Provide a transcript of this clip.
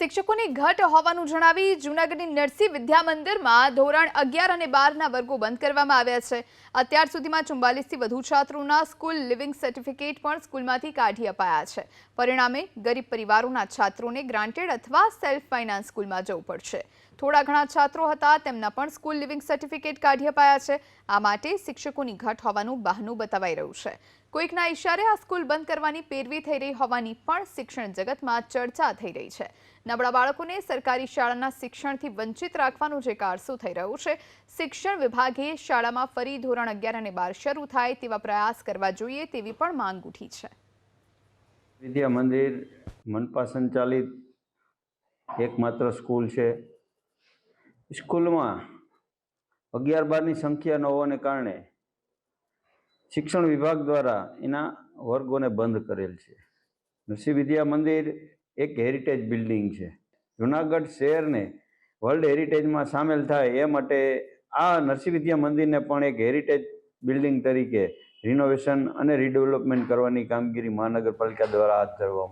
શિક્ષકોની ઘટ હોવાનું જણાવી જૂનાગઢની નરસિંહ વિદ્યા મંદિરમાં ધોરણ અગિયાર અને બારના વર્ગો બંધ કરવામાં આવ્યા છે. અત્યાર સુધીમાં ચુમ્બાલીસથી વધુ છાત્રોના સ્કૂલ લિવિંગ સર્ટિફિકેટ પણ સ્કૂલમાંથી કાઢી અપાયા છે. પરિણામે ગરીબ પરિવારોના છાત્રોને ગ્રાન્ટેડ અથવા સેલ્ફ ફાઇનાન્સ સ્કૂલમાં જવું પડશે. થોડા ઘણા છાત્રો હતા, તેમના પણ સ્કૂલ લિવિંગ સર્ટિફિકેટ કાઢી અપાયા છે. આ માટે શિક્ષકોની ઘટ હોવાનું બહાનું બતાવાઈ રહ્યું છે. કોઈકના ઇશારે આ સ્કૂલ બંધ કરવાની પેરવી થઈ રહી હોવાની પણ શિક્ષણ જગતમાં ચર્ચા થઈ રહી છે. નબળા બાળકોને સરકારી શાળાના શિક્ષણથી વંચિત રાખવાનું જે કારસું થઈ રહ્યું છે, શિક્ષણ વિભાગે શાળામાં ફરી ધોરણ અગિયાર અને બાર શરૂ થાય તેવા પ્રયાસ કરવા જોઈએ તેવી પણ માંગ ઉઠી છે. વિદ્યા મંદિર મનપા સંચાલિત એકમાત્ર સ્કૂલ છે. સ્કૂલમાં અગિયાર બારની સંખ્યા ન હોવાને કારણે શિક્ષણ વિભાગ દ્વારા એના વર્ગોને બંધ કરેલ છે. નરસિંહ વિદ્યા મંદિર એક હેરિટેજ બિલ્ડિંગ છે. જુનાગઢ શહેરને વર્લ્ડ હેરિટેજમાં સામેલ થાય એ માટે આ નરસિંહ વિદ્યા મંદિરને પણ એક હેરિટેજ બિલ્ડિંગ તરીકે રિનોવેશન અને રીડેવલપમેન્ટ કરવાની કામગીરી મહાનગરપાલિકા દ્વારા હાથ ધરવામાં